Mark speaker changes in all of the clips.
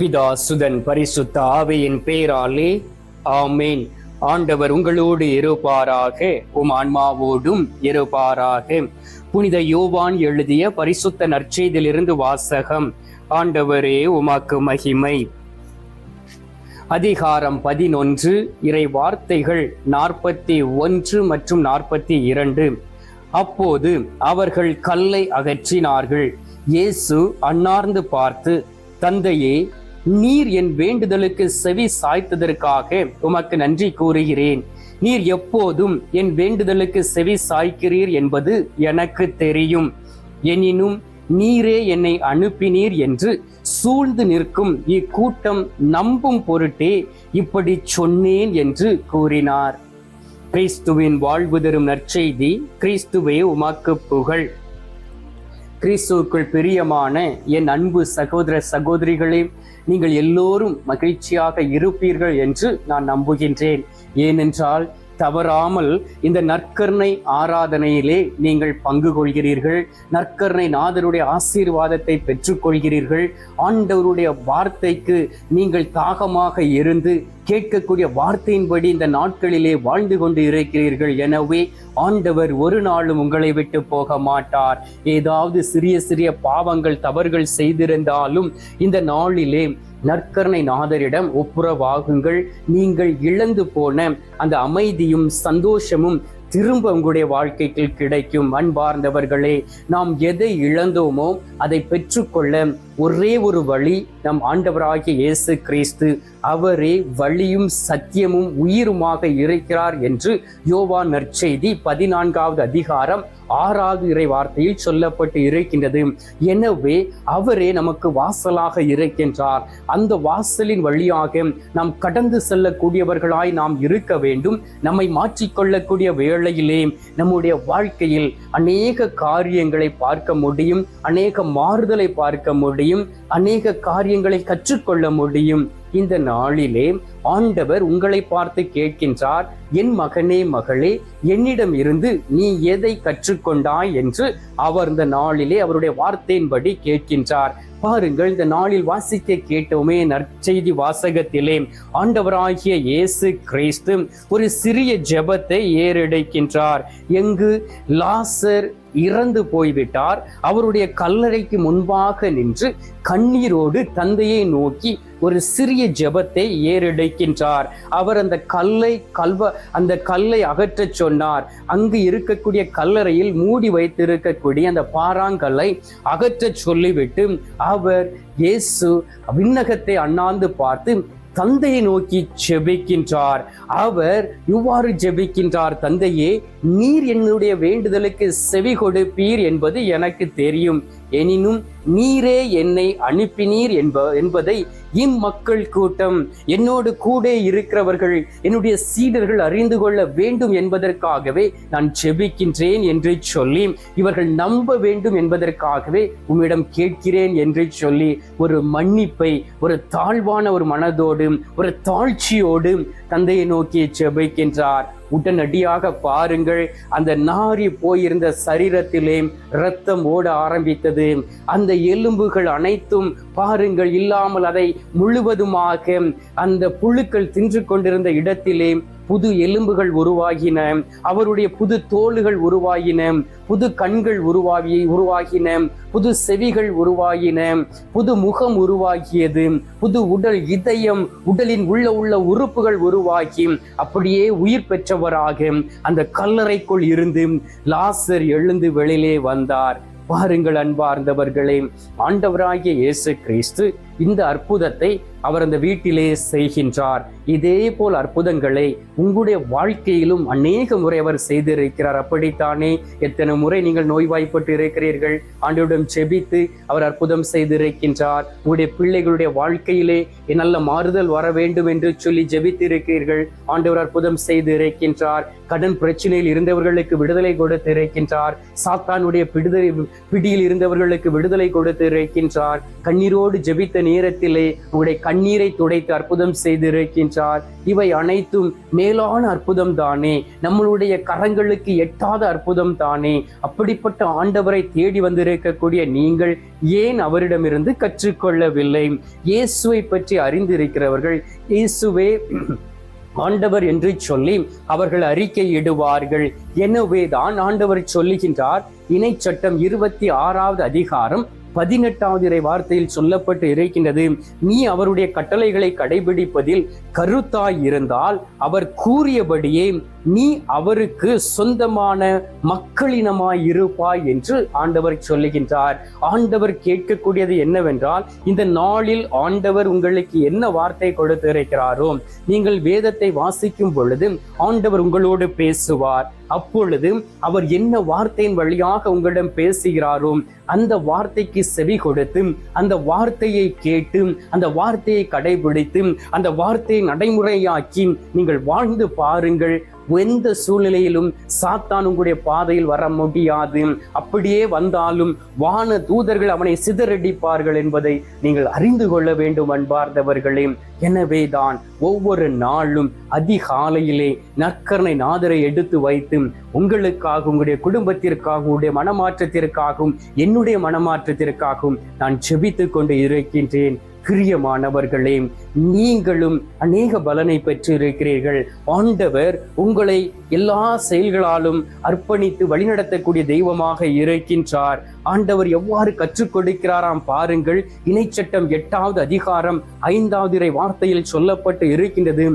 Speaker 1: பிதா சுதன் பரிசுத்த ஆவியின் பேராலே ஆமேன். ஆண்டவர் உங்களோடு இருப்பாராக உம் ஆன்மாவோடும் இருப்பாராக. புனித யோவான் எழுதிய பரிசுத்த நற்செய்திலிருந்து வாசகம் ஆண்டவரே உமாக்கு மகிமை. அதிகாரம் பதினொன்று இறை வார்த்தைகள் நாற்பத்தி ஒன்று மற்றும் நாற்பத்தி இரண்டு. அப்போது அவர்கள் கல்லை அகற்றினார்கள். இயேசு அன்னார்ந்து பார்த்து தந்தையே நீர் என் வேண்டுதலுக்கு செவி சாய்த்ததற்காக உமக்கு நன்றி கூறுகிறேன். நீர் எப்போதும் என் வேண்டுதலுக்கு செவி சாய்க்கிறீர் என்பது எனக்கு தெரியும். எனினும் நீரே என்னை அனுப்பினீர் என்று சூழ்ந்து நிற்கும் இக்கூட்டம் நம்பும் பொருட்டே இப்படி சொன்னேன் என்று கூறினார். கிறிஸ்துவின் வாழ்வு தரும் நற்செய்தி கிறிஸ்துவே உமாக்கு புகழ். கிறிஸ்துவுக்குள் பிரியமான என் அன்பு சகோதர சகோதரிகளே நீங்கள் எல்லோரும் மகிழ்ச்சியாக இருப்பீர்கள் என்று நான் நம்புகின்றேன். ஏனென்றால் தவறாமல் இந்த நற்கருணை ஆராதனையிலே நீங்கள் பங்கு கொள்கிறீர்கள். நற்கருணை நாதருடைய ஆசீர்வாதத்தை பெற்றுக்கொள்கிறீர்கள். ஆண்டவருடைய வார்த்தைக்கு நீங்கள் தாகமாக இருந்து கேட்கக்கூடிய வார்த்தையின்படி இந்த நாட்களிலே வாழ்ந்து கொண்டு இருக்கிறீர்கள். எனவே ஆண்டவர் ஒரு நாளும் உங்களை விட்டு போக மாட்டார். ஏதாவது சிறிய சிறிய பாவங்கள் தவறுகள் செய்திருந்தாலும் இந்த நாளிலே நற்கருணை நாதரிடம் ஒப்புரவாகுங்கள். நீங்கள் இழந்து போன அந்த அமைதியும் சந்தோஷமும் திரும்ப உங்களுடைய வாழ்க்கைக்கு கிடைக்கும். அன்பார்ந்தவர்களே நாம் எதை இழந்தோமோ அதை பெற்றுக்கொள்ள ஒரே ஒரு வழி நம் ஆண்டவராகிய இயேசு கிறிஸ்து அவரே வழியும் சத்தியமும் உயிருமாக இருக்கிறார் என்று யோவா நற்செய்தி பதினான்காவது அதிகாரம் ஆறாவது இறை வார்த்தையில் சொல்லப்பட்டு இருக்கின்றது. எனவே அவரே நமக்கு வாசலாக இருக்கின்றார். அந்த வாசலின் வழியாக நாம் கடந்து செல்லக்கூடியவர்களாய் நாம் இருக்க வேண்டும். நம்மை மாற்றிக்கொள்ளக்கூடிய வேளையிலே நம்முடைய வாழ்க்கையில் அநேக காரியங்களை பார்க்க முடியும். அநேக மாறுதலை பார்க்க முடியும். அநேக காரியங்களை கற்றுக்கொள்ள முடியும். இந்த நாளிலே ஆண்டவர் உங்களை பார்த்து கேட்கின்றார் என் மகனே மகளே என்னிடம் இருந்து நீ எதை கற்றுக்கொண்டாய்? என்று அவர் இந்த நாளிலே அவருடைய வார்த்தையின்படி கேட்கின்றார். பாருங்கள் இந்த நாளில் வாசிக்க கேட்டோமே நற்செய்தி வாசகத்திலே ஆண்டவராகிய இயேசு கிறிஸ்து ஒரு சிறிய ஜெபத்தை ஏறெடுக்கின்றார். எங்கு லாசர் இறந்து போய்விட்டார். அவருடைய கல்லறைக்கு முன்பாக நின்று கண்ணீரோடு தந்தையை நோக்கி ஒரு சிறிய ஜெபத்தை ஏறெடுக்கின்றார். அவர் அந்த கல்லை கல்வ அந்த கல்லை அகற்றச் சொன்னார். அங்கு இருக்கக்கூடிய கல்லறையில் மூடி வைத்திருக்கக்கூடிய அந்த பாறாங்கல்லை அகற்றச் சொல்லிவிட்டு அவர் இயேசு விண்ணகத்தை அண்ணாந்து பார்த்து தந்தையை நோக்கி ஜெபிக்கின்றார். அவர் இவ்வாறு ஜெபிக்கின்றார் தந்தையே நீர் என்னுடைய வேண்டுதலுக்கு செவி கொடுப்பீர் என்பது எனக்கு தெரியும். எனினும் நீரே என்னை அனுப்பினீர் என்ப என்பதை இம்மக்கள் கூட்டம் என்னோடு கூட இருக்கிறவர்கள் என்னுடைய சீடர்கள் அறிந்து கொள்ள வேண்டும் என்பதற்காகவே நான் செபிக்கின்றேன் என்று சொல்லி இவர்கள் நம்ப வேண்டும் என்பதற்காகவே உம்மிடம் கேட்கிறேன் என்று சொல்லி ஒரு மன்னிப்பை ஒரு தாழ்வான ஒரு மனதோடும் ஒரு தாழ்ச்சியோடும் தந்தையை நோக்கி செபிக்கின்றார் உடனடியாக பாருங்கள். அந்த நாரி போயிருந்த சரீரத்திலே இரத்தம் ஓட ஆரம்பித்தது. அந்த எலும்புகள் அனைத்தும் பாருங்கள் இல்லாமல் அதை முழுவதுமாக அந்த புழுக்கள் தின்று கொண்டிருந்த இடத்திலே புது எலும்புகள் உருவாகின அவருடைய புது தோள்கள் உருவாகின புது கண்கள் உருவாகி உருவாகின புது செவிகள் உருவாகின புது முகம் உருவாகியது புது உடல் இதயம் உடலின் உள்ள உள்ள உறுப்புகள் உருவாகி அப்படியே உயிர் பெற்றவராக அந்த கல்லறைக்குள் இருந்து லாசர் எழுந்து வெளியிலே வந்தார். பாருங்கள் அன்பார்ந்தவர்களே ஆண்டவராகிய இயேசு கிறிஸ்து இந்த அற்புதத்தை அவர் அந்த வீட்டிலே செய்கின்றார். இதே போல் அற்புதங்களை உங்களுடைய வாழ்க்கையிலும் அநேக முறை அவர் செய்திருக்கிறார். அப்படித்தானே? எத்தனை முறை நீங்கள் நோய்வாய்ப்பட்டு இருக்கிறீர்கள். ஆண்டவரிடம் செபித்து அவர் அற்புதம் செய்திருக்கின்றார். உங்களுடைய பிள்ளைகளுடைய வாழ்க்கையிலே நல்ல மாறுதல் வர வேண்டும் என்று சொல்லி ஜெபித்திருக்கிறீர்கள். ஆண்டவர் அற்புதம் செய்திருக்கின்றார். கடன் பிரச்சனையில் இருந்தவர்களுக்கு விடுதலை கொடுத்து இருக்கின்றார் சாத்தானுடைய பிடுதலை பிடியில் இருந்தவர்களுக்கு விடுதலை கொடுத்து இருக்கின்றார் கண்ணீரோடு ஜெபித்த நேரத்திலே உங்களுடைய கண்ணீரை துடைத்து அற்புதம் செய்திருக்கின்றார். இவை அனைத்தும் மேலான அற்புதம் தானே. நம்மளுடைய கரங்களுக்கு எட்டாத அற்புதம் தானே. அப்படிப்பட்ட ஆண்டவரை தேடி வந்திருக்கக்கூடிய நீங்கள் ஏன் அவரிடமிருந்து கற்றுக்கொள்ளவில்லை? இயேசுவை பற்றி அறிந்திருக்கிறவர்கள் இயேசுவே ஆண்டவர் என்று சொல்லி அவர்கள் அறிக்கையிடுவார்கள். எனவே தான் ஆண்டவர் சொல்லுகின்றார் இணை சட்டம் இருபத்தி ஆறாவது அதிகாரம் பதினெட்டாவது இறை வார்த்தையில் சொல்லப்பட்டு இருக்கின்றது நீ அவருடைய கட்டளைகளை கடைபிடிப்பதில் கருத்தாய் இருந்தால் அவர் கூறியபடியே நீ அவருக்கு சொந்தமான மக்களினமாய் இருப்பாய் என்று ஆண்டவர் சொல்லுகின்றார். ஆண்டவர் கேட்கக்கூடியது என்னவென்றால் இந்த நாளில் ஆண்டவர் உங்களுக்கு என்ன வார்த்தை கொடுத்திருக்கிறாரோ நீங்கள் வேதத்தை வாசிக்கும் பொழுது ஆண்டவர் உங்களோடு பேசுவார். அப்பொழுது அவர் என்ன வார்த்தையின் வழியாக உங்களிடம் பேசுகிறாரோ அந்த வார்த்தைக்கு செவி கொடுத்து அந்த வார்த்தையை கேட்டு அந்த வார்த்தையை கடைபிடித்து அந்த வார்த்தையை நடைமுறையாக்கி நீங்கள் வாழ்ந்து பாருங்கள். எந்த சூழ்நிலையிலும் சாத்தான் உங்களுடைய பாதையில் வர முடியாது. அப்படியே வந்தாலும் வான தூதர்கள் அவனை சிதறடிப்பார்கள் என்பதை நீங்கள் அறிந்து கொள்ள வேண்டும் அன்பார்ந்தவர்களே. எனவே தான் ஒவ்வொரு நாளும் அதிகாலையிலே நற்கரணை நாதரை எடுத்து வைத்து உங்களுக்காக உங்களுடைய குடும்பத்திற்காக உங்களுடைய மனமாற்றத்திற்காகவும் என்னுடைய மனமாற்றத்திற்காகவும் நான் செபித்து கொண்டு இருக்கின்றேன். பிரியமானவர்களே நீங்களும் அநேக பலனை பெற்றிருக்கிறீர்கள். ஆண்டவர் உங்களை எல்லா செயல்களாலும் அர்ப்பணித்து வழிநடத்தக்கூடிய தெய்வமாக இருக்கின்றார். ஆண்டவர் எவ்வாறு கற்றுக் கொடுக்கிறாராம் பாருங்கள். இணைச்சட்டம் எட்டாவது அதிகாரம் ஐந்தாவது இறை வார்த்தையில் சொல்லப்பட்டு இருக்கின்றது.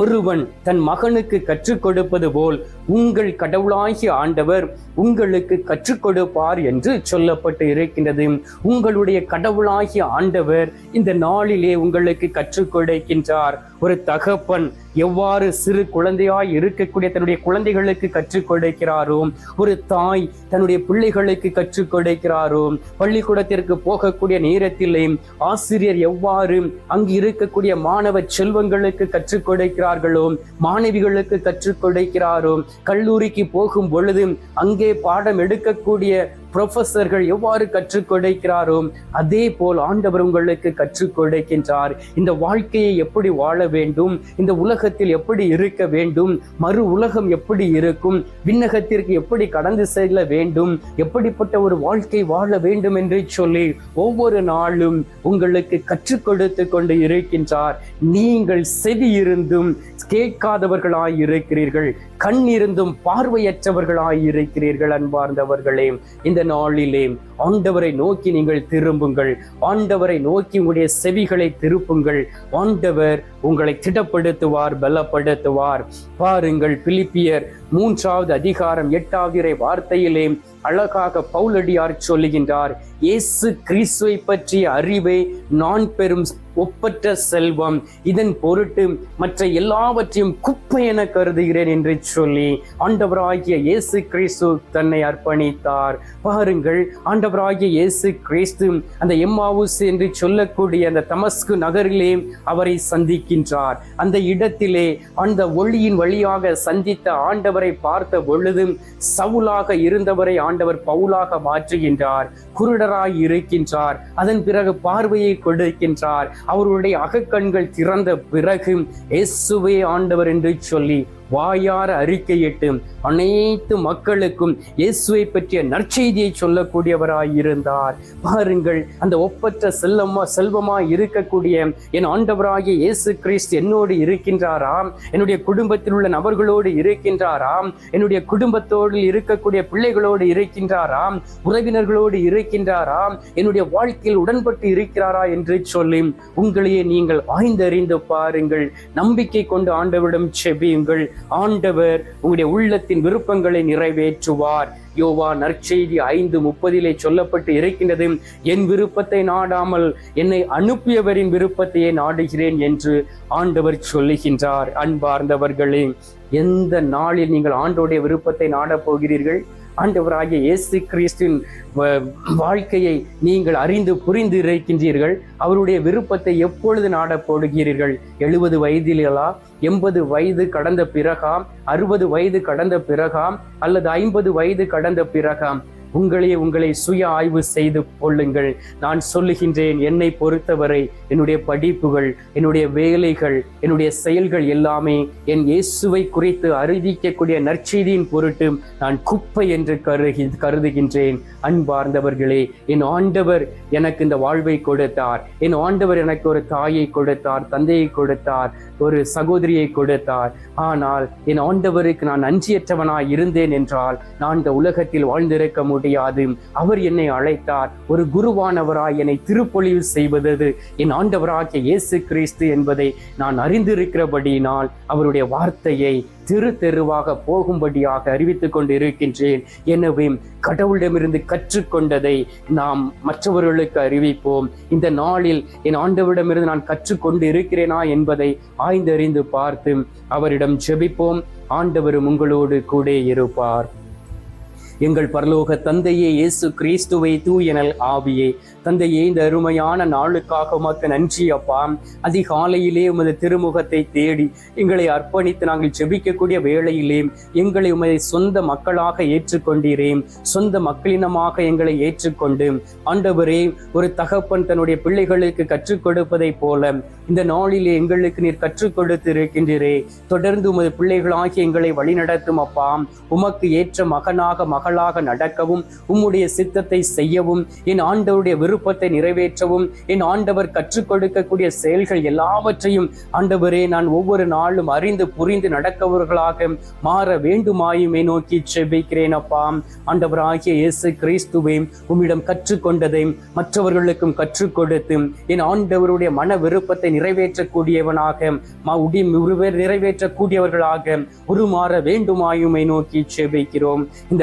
Speaker 1: ஒருவன் தன் மகனுக்கு கற்றுக் கொடுப்பது போல் உங்கள் கடவுளாகிய ஆண்டவர் உங்களுக்கு கற்றுக் கொடுப்பார் என்று சொல்லப்பட்டு இருக்கின்றது. உங்களுடைய கடவுளாகிய ஆண்டவர் இந்த நாளிலே உங்களுக்கு கற்றுக் கொடுக்கின்றார். ஒரு தகப்பன் எவ்வாறு சிறு குழந்தையாய் இருக்கக்கூடிய தன்னுடைய குழந்தைகளுக்கு கற்றுக் கொடுக்கிறாரோ ஒரு தாய் தன்னுடைய பிள்ளைகளுக்கு கற்றுக் கொடுக்கிறாரோ பள்ளிக்கூடத்திற்கு போகக்கூடிய நேரத்திலே ஆசிரியர் எவ்வாறு அங்கு இருக்கக்கூடிய மாணவ செல்வங்களுக்கு கற்றுக் கொடுக்கிறார்களோ மாணவிகளுக்கு கற்றுக் கொடுக்கிறாரோ கல்லூரிக்கு போகும் பொழுது அங்கே பாடம் எடுக்கக்கூடிய ப்ரொஃபஸர்கள் எவ்வாறு கற்றுக் கொடுக்கிறாரோ அதே போல் ஆண்டவர் உங்களுக்கு கற்றுக் கொடுக்கின்றார். இந்த வாழ்க்கையை எப்படி வாழ வேண்டும் இந்த உலகத்தில் எப்படி இருக்க வேண்டும் மறு உலகம் எப்படி இருக்கும் விண்ணகத்திற்கு எப்படி கடந்து செல்ல வேண்டும் எப்படிப்பட்ட ஒரு வாழ்க்கை வாழ வேண்டும் என்று சொல்லி ஒவ்வொரு நாளும் உங்களுக்கு கற்றுக் கொடுத்து கொண்டு இருக்கின்றார். நீங்கள் செவி இருந்தும் கேட்காதவர்களாய் இருக்கிறீர்கள் கண் இருந்தும் பார்வையற்றவர்களாய் இருக்கிறீர்கள் அன்பார்ந்தவர்களே. இந்த நாளிலே ஆண்டவரை நோக்கி நீங்கள் திரும்புங்கள். ஆண்டவரை நோக்கி உங்களுடைய செவிகளை திருப்புங்கள். ஆண்டவர் உங்களை திடப்படுத்துவார் பலப்படுத்துவார். பாருங்கள் பிலிப்பியர் மூன்றாவது அதிகாரம் எட்டாவது வார்த்தையிலே அழகாக பவுலடியார் சொல்லுகின்றார் இயேசு கிறிஸ்துவை பற்றிய அறிவை நான் பெறும் ஒப்பற்ற செல்வம். இதன் பொருட்டு மற்ற எல்லாவற்றையும் குப்பை என கருதுகிறேன் என்று சொல்லி ஆண்டவராகிய இயேசு கிறிஸ்து தன்னை அர்ப்பணித்தார். பாருங்கள் ஆண்டவராகிய இயேசு கிறிஸ்து அந்த எம்மாவுஸ் என்று சொல்லக்கூடிய அந்த தமஸ்கு நகரிலே அவரை சந்திக்கின்றார். அந்த இடத்திலே அந்த ஒளியின் வழியாக சந்தித்த ஆண்டவரை பார்த்த பொழுதும் சவுலாக இருந்தவரை ஆண்டவர் பவுலாக மாற்றுகின்றார் குருடராய் இருக்கின்றார் அதன் பிறகு பார்வையை கொடுக்கின்றார். அவருடைய அகக்கண்கள் திறந்த பிறகு இயேசுவே ஆண்டவர் என்று சொல்லி வாயார அறிக்கையிட்டு அனைத்து மக்களுக்கும் இயேசுவை பற்றிய நற்செய்தியை சொல்லக்கூடியவராயிருந்தார். பாருங்கள் அந்த ஒப்பற்ற செல்லமா செல்வமாய் இருக்கக்கூடிய என் ஆண்டவராகிய இயேசு கிறிஸ்து என்னோடு இருக்கின்றாராம். என்னுடைய குடும்பத்தில் உள்ள நபர்களோடு இருக்கின்றாராம். என்னுடைய குடும்பத்தோடு இருக்கக்கூடிய பிள்ளைகளோடு இருக்கின்றாராம். உறவினர்களோடு இருக்கின்றாராம். என்னுடைய வாழ்க்கையில் உடன்பட்டு இருக்கிறாரா என்று சொல்லி உங்களையே நீங்கள் ஆய்ந்தறிந்து பாருங்கள். நம்பிக்கை கொண்டு ஆண்டவிடம் செபியுங்கள். ஆண்டவர் உங்களுடைய உள்ளத்தின் விருப்பங்களை நிறைவேற்றுவார். யோவா நற்செய்தி ஐந்து முப்பதிலே சொல்லப்பட்டு இருக்கின்றது என் விருப்பத்தை நாடாமல் என்னை அனுப்பியவரின் விருப்பத்தையே நாடுகிறேன் என்று ஆண்டவர் சொல்லுகின்றார். அன்பார்ந்தவர்களே எந்த நாளில் நீங்கள் ஆண்டோடைய விருப்பத்தை நாடப் போகிறீர்கள்? ஆண்டவராகிய இயேசு கிறிஸ்துவின் வ- வாழ்க்கையை நீங்கள் அறிந்து புரிந்து இருக்கின்றீர்கள் அவருடைய விருப்பத்தை எப்பொழுது நாடப் போடுகிறீர்கள் எழுபது வயதிலா? எண்பது வயது கடந்த பிறகாம்? அறுபது வயது கடந்த பிறகாம்? அல்லது ஐம்பது வயது கடந்த பிறகாம்? உங்களே உங்களை சுய ஆய்வு செய்து கொள்ளுங்கள். நான் சொல்லுகின்றேன் என்னை பொறுத்தவரை என்னுடைய படிப்புகள் என்னுடைய வேலைகள் என்னுடைய செயல்கள் எல்லாமே என் இயேசுவை குறித்து அறிவிக்கக்கூடிய நற்செய்தியின் பொருட்டு நான் குப்பை என்று கருகி கருதுகின்றேன். அன்பார்ந்தவர்களே என் ஆண்டவர் எனக்கு இந்த வாழ்வை கொடுத்தார். என் ஆண்டவர் எனக்கு ஒரு தாயை கொடுத்தார் தந்தையை கொடுத்தார். ஒரு சகோதரியை கொடுத்தார். ஆனால் என் ஆண்டவருக்கு நான் நன்றியற்றவனாய் இருந்தேன் என்றால் நான் இந்த உலகத்தில் வாழ்ந்திருக்க முடியாது. அவர் என்னை அழைத்தார். ஒரு குருவானவராய் என்னை திருப்பொழிவு செய்வது என் ஆண்டவராகிய இயேசு கிறிஸ்து என்பதை நான் அறிந்திருக்கிறபடியினால் அவருடைய வார்த்தையை திரு தெருவாக போகும்படியாக அறிவித்துக் கொண்டு இருக்கின்றேன் எனவே கடவுளிடமிருந்து கற்றுக்கொண்டதை நாம் மற்றவர்களுக்கு அறிவிப்போம். இந்த நாளில் என் ஆண்டவரிடமிருந்து நான் கற்றுக்கொண்டு இருக்கிறேனா என்பதை ஆய்ந்தறிந்து பார்த்து அவரிடம் ஜெபிப்போம். ஆண்டவரும் உங்களோடு கூட இருப்பார். எங்கள் பரலோக தந்தையே இயேசு கிறிஸ்துவை தூயனல் ஆவியே. தந்தையே இந்த அருமையான நாளுக்காக உமக்கு நன்றி அப்பா. அதிகாலையிலே உமது திருமுகத்தை தேடி எங்களை அர்ப்பணித்து நாங்கள் ஜெபிக்கக்கூடிய வேளையிலே எங்களை உமது சொந்த மக்களாக ஏற்றுக்கொண்டீரேன். சொந்த மக்களினமாக எங்களை ஏற்றுக்கொண்டு ஆண்டவரே ஒரு தகப்பன் தன்னுடைய பிள்ளைகளுக்கு கற்றுக் கொடுப்பதைப் போல இந்த நாளிலே எங்களுக்கு நீர் கற்றுக் கொடுத்து இருக்கின்றீரே தொடர்ந்து உமது பிள்ளைகளாகி எங்களை வழிநடத்தும் அப்பா. உமக்கு ஏற்ற மகனாக மகன் மகளாக நடக்கவும் உம்முடைய சித்தத்தை செய்யவும் என் ஆண்டவருடைய விருப்பத்தை நிறைவேற்றவும் என் ஆண்டவர் கற்றுக் கொடுக்கக்கூடிய செயல்கள் எல்லாவற்றையும் ஆண்டவரே நான் ஒவ்வொரு நாளும் அறிந்து புரிந்து நடக்கவர்களாக மாற வேண்டுமாயுமே நோக்கி செபிக்கிறேன் அப்பா. ஆண்டவராகிய இயேசு கிறிஸ்துவை உம்மிடம் கற்றுக்கொண்டதை மற்றவர்களுக்கும் கற்றுக் கொடுத்து என் ஆண்டவருடைய மன விருப்பத்தை நிறைவேற்றக்கூடியவனாக உடி நிறைவேற்றக்கூடியவர்களாக உருமாற வேண்டுமாயுமை நோக்கி செபிக்கிறோம். இந்த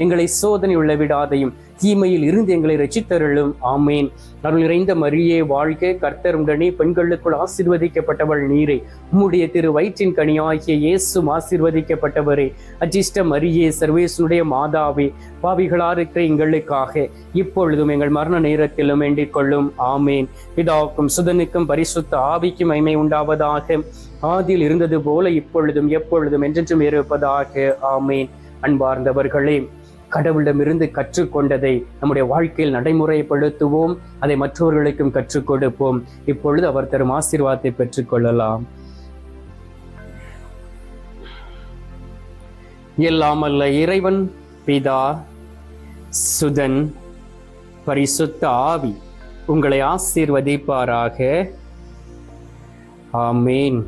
Speaker 1: எங்களை சோதனை உள்ள விடாதையும் தீமையில் இருந்து எங்களை ரசித்தருளும் ஆமேன். அருள் நிறைந்த மரியே வாழ்க கர்த்தர் உடனே பெண்களுக்குள் ஆசிர்வதிக்கப்பட்டவள் நீரே. உம்முடைய திரு வயிற்றின் கனியாகிய இயேசும் ஆசிர்வதிக்கப்பட்டவரே. அஜிஷ்ட மரியே சர்வேசுடைய மாதாவே பாவிகளா இருக்கிற எங்களுக்காக இப்பொழுதும் எங்கள் மரண நேரத்திலும் வேண்டிக் கொள்ளும். ஆமேன். பிதாவுக்கும் சுதனுக்கும் பரிசுத்த ஆவிக்கும் மைமை உண்டாவதாக. ஆதியில் இருந்தது போல இப்பொழுதும் எப்பொழுதும் என்றென்றும் இருப்பதாக. ஆமேன். அன்பார்ந்தவர்களே கடவுளிடமிருந்து கற்றுக்கொண்டதை நம்முடைய வாழ்க்கையில் நடைமுறைப்படுத்துவோம். அதை மற்றவர்களுக்கும் கற்றுக் கொடுப்போம். இப்பொழுது அவர் தரும் ஆசீர்வாதத்தை பெற்றுக்கொள்ளலாம் எல்லாம் அல்ல இறைவன் பிதா சுதன் பரிசுத்த ஆவி உங்களை ஆசீர்வதிப்பாராக. ஆமேன்.